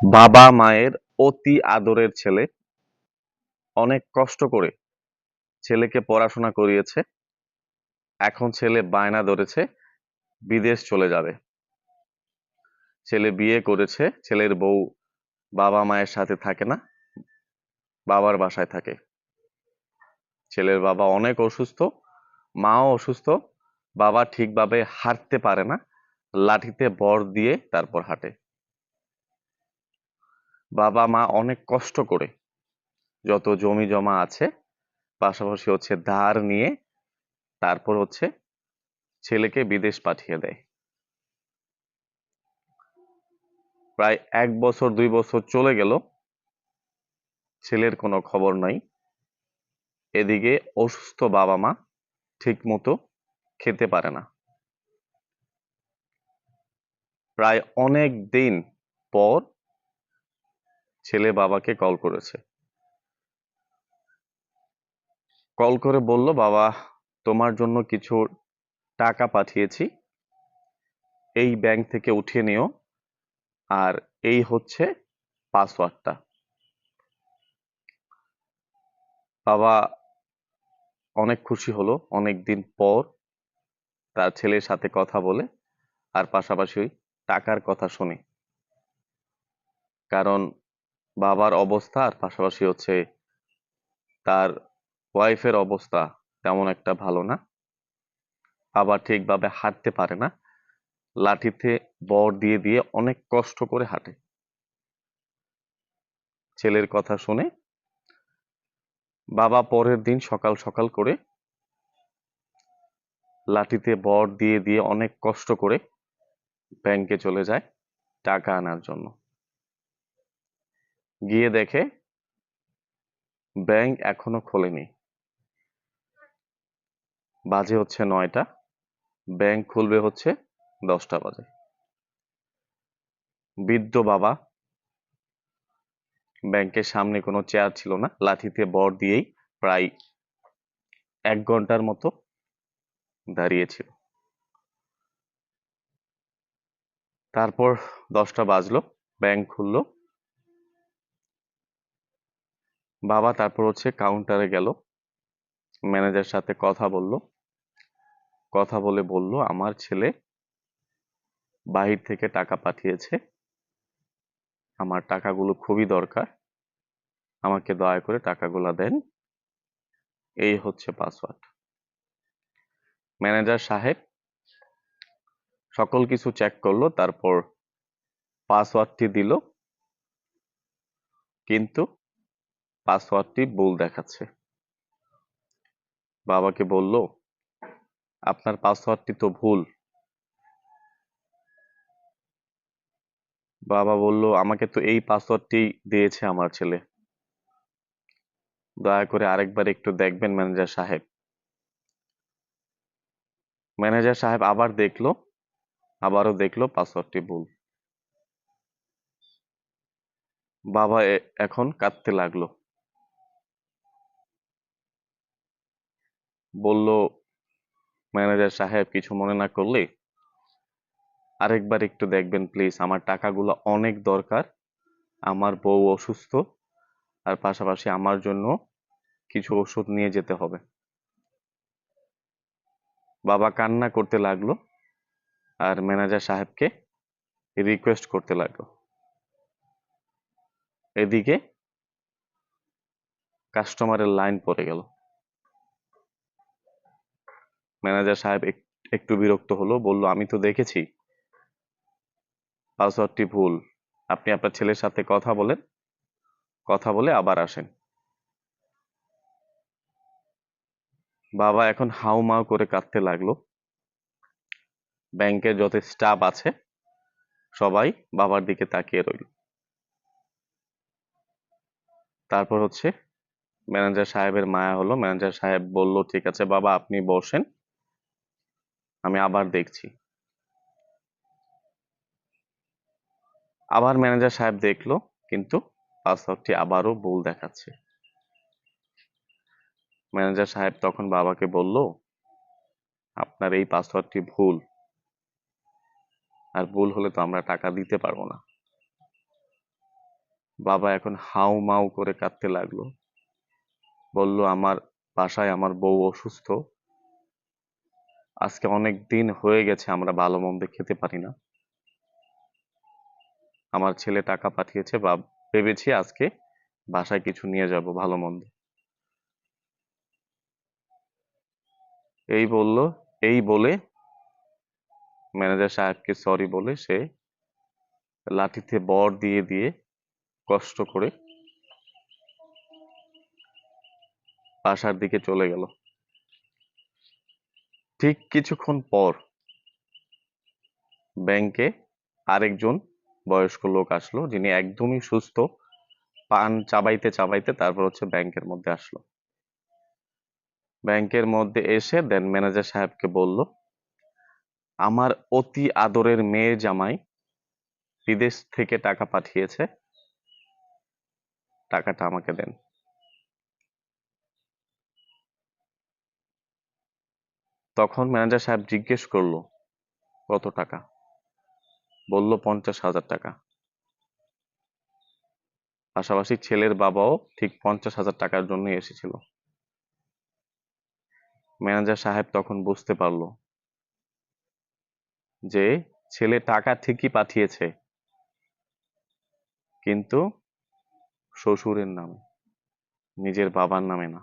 বাবা মায়ের অতি আদরের ছেলে। অনেক কষ্ট করে ছেলেকে পড়াশোনা করিয়েছে। এখন ছেলে বায়না ধরেছে, বিদেশ চলে যাবে। ছেলে বিয়ে করেছে, ছেলের বউ বাবা মায়ের সাথে থাকে না, বাবার বাসায় থাকে। ছেলের বাবা অনেক অসুস্থ, মাও অসুস্থ, বাবা ঠিকভাবে হাঁটতে পারে না, লাঠিতে বর দিয়ে তারপর হাঁটে। বাবা মা অনেক কষ্ট করে যত জমি জমা আছে, পাশাপাশি হচ্ছে ধার নিয়ে তারপর হচ্ছে ছেলেকে বিদেশ পাঠিয়ে দেয়। প্রায় এক বছর, দুই বছর চলে গেল, ছেলের কোনো খবর নাই। এদিকে অসুস্থ বাবা মা ঠিক মতো খেতে পারে না। প্রায় অনেক দিন পর ছেলে বাবাকে কল করেছে। কল করে বলল, বাবা, তোমার জন্য কিছু টাকা পাঠিয়েছি। এই ব্যাংক থেকে উঠিয়ে নিও। আর এই হচ্ছে পাসওয়ার্ডটা বাবা অনেক খুশি হলো। অনেক দিন পর তার ছেলের সাথে কথা বলে, আর পাশাপাশি টাকার কথা শুনে। কারণ বাবার অবস্থা আর পাশাপাশি হচ্ছে তার ওয়াইফের অবস্থা তেমন একটা ভালো না। আবার ঠিকভাবে হাঁটতে পারে না। লাঠিতে বর দিয়ে দিয়ে অনেক কষ্ট করে হাঁটে। ছেলের কথা শুনে বাবা পরের দিন সকাল সকাল করে লাঠিতে বর দিয়ে দিয়ে অনেক কষ্ট করে ব্যাংকে চলে যায় টাকা আনার জন্য। গিয়ে দেখে, ব্যাংক এখনও খোলেনি। বাজে হচ্ছে নয়টা, ব্যাংক খুলবে হচ্ছে দশটা বাজে। বৃদ্ধ বাবা, ব্যাংকের সামনে কোনো চেয়ার ছিল না, লাঠিতে বর দিয়েই প্রায় এক ঘণ্টার মতো দাঁড়িয়েছিল তারপর দশটা বাজলো, ব্যাংক খুললো বাবা তারপর হচ্ছে কাউন্টারে গেল। ম্যানেজার সাথে কথা বলল। কথা বলে বলল, আমার ছেলে বাহির থেকে টাকা পাঠিয়েছে। আমার টাকাগুলো খুবই দরকার। আমাকে দয়া করে টাকাগুলো দেন। এই হচ্ছে পাসওয়ার্ড ম্যানেজার সাহেব সকল কিছু চেক করল, তারপর পাসওয়ার্ডটি দিল। কিন্তু পাসওয়ার্ডটি ভুল দেখাচ্ছে। বাবাকে বলল, আপনার পাসওয়ার্ডটি তো ভুল। বাবা বলল, আমাকে তো এই পাসওয়ার্ডটি দিয়েছে আমার ছেলে। দয়া করে আরেকবার একটু দেখবেন ম্যানেজার সাহেব। ম্যানেজার সাহেব আবার দেখল, আবারও দেখল পাসওয়ার্ডটি ভুল। বাবা এখন কাঁদতে লাগল। বলল, ম্যানেজার সাহেব, কিছু মনে না করলে আরেকবার একটু দেখবেন, প্লিজ। আমার টাকাগুলো অনেক দরকার। আমার বউ অসুস্থ। আর পাশাপাশি আমার জন্য কিছু ওষুধ নিয়ে যেতে হবে। বাবা কান্না করতে লাগল আর ম্যানেজার সাহেবকে রিকোয়েস্ট করতে লাগল। এদিকে কাস্টমারের লাইন পড়ে গেল। ম্যানেজার সাহেব একটু বিরক্ত হলো, বলল, আমি তো দেখেছি। পাসওয়ার্ডটি ভুল। আপনি আপনার ছেলের সাথে কথা বলেন। কথা বলে আবার আসেন। বাবা এখন হাউ মাউ করে কাঁদতে লাগল। ব্যাংকের যত স্টাফ আছে, সবাই বাবার দিকে তাকিয়ে রইল। তারপর হচ্ছে ম্যানেজার সাহেবের মায়া হলো। ম্যানেজার সাহেব বলল, ঠিক আছে বাবা, আপনি বসেন। আমি আবার দেখছি। আবার ম্যানেজার সাহেব দেখল, কিন্তু পাসওয়ার্ডটি আবারও ভুল দেখাচ্ছে। ম্যানেজার সাহেব তখন বাবাকে বলল, আপনার এই পাসওয়ার্ডটি ভুল। আর ভুল হলে তো আমরা টাকা দিতে পারব না। বাবা এখন হাউ মাউ করে কাঁদতে লাগল। বলল, আমার বাসায় আমার বউ অসুস্থ। আজকে অনেক দিন হয়ে গেছে, আমরা ভালো মন্দ খেতে পারি না। আমার ছেলে টাকা পাঠিয়েছে, বা ভেবেছি আজকে বাসায় কিছু নিয়ে যাব ভালো মন্দ। এই বলল, এই বলে ম্যানেজার সাহেবকে সরি বলে সে লাঠিতে বর দিয়ে দিয়ে কষ্ট করে বাসার দিকে চলে গেল। ঠিক কিছুক্ষণ পর ব্যাংকে আরেকজন বয়স্ক লোক আসলো, যিনি একদমই সুস্থ। পান চাবাইতে চাবাইতে তারপর হচ্ছে ব্যাংকের মধ্যে আসলো। ব্যাংকের মধ্যে এসে দেন ম্যানেজার সাহেবকে বলল, আমার অতি আদরের মেয়ে জামাই বিদেশ থেকে টাকা পাঠিয়েছে, টাকাটা আমাকে দেন। তখন ম্যানেজার সাহেব জিজ্ঞেস করল, কত টাকা? বলল, পঞ্চাশ হাজার টাকা। পাশাপাশি ছেলের বাবাও ঠিক পঞ্চাশ হাজার টাকার জন্য এসেছিল। ম্যানেজার সাহেব তখন বুঝতে পারল যে ছেলে টাকা ঠিকই পাঠিয়েছে, কিন্তু শ্বশুরের নামে, নিজের বাবার নামে না।